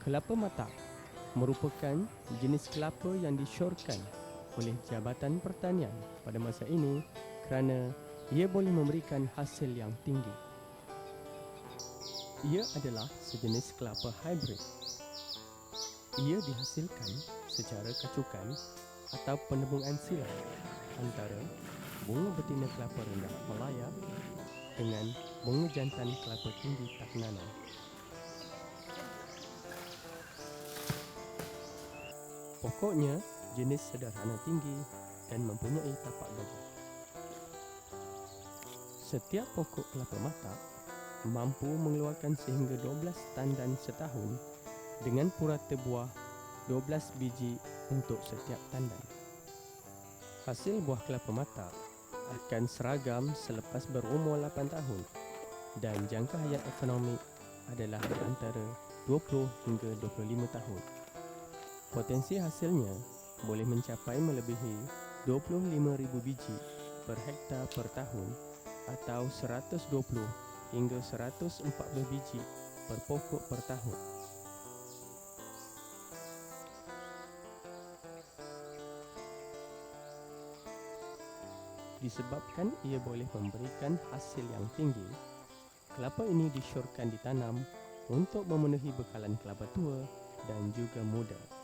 Kelapa mata merupakan jenis kelapa yang disyorkan oleh Jabatan Pertanian pada masa ini kerana ia boleh memberikan hasil yang tinggi. Ia adalah sejenis kelapa hybrid. Ia dihasilkan secara kacukan atau penembungan silang antara bunga betina kelapa rendah Malaya dengan bunga jantan kelapa tinggi Taknana. Pokoknya jenis sederhana tinggi dan mempunyai tapak gajah. Setiap pokok kelapa mata mampu mengeluarkan sehingga 12 tandan setahun dengan purata buah 12 biji untuk setiap tandan. Hasil buah kelapa mata akan seragam selepas berumur 8 tahun dan jangka hayat ekonomik adalah antara 20 hingga 25 tahun. Potensi hasilnya boleh mencapai melebihi 25,000 biji per hektar per tahun atau 120 hingga 140 biji per pokok per tahun. Disebabkan ia boleh memberikan hasil yang tinggi, kelapa ini disyorkan ditanam untuk memenuhi bekalan kelapa tua dan juga muda.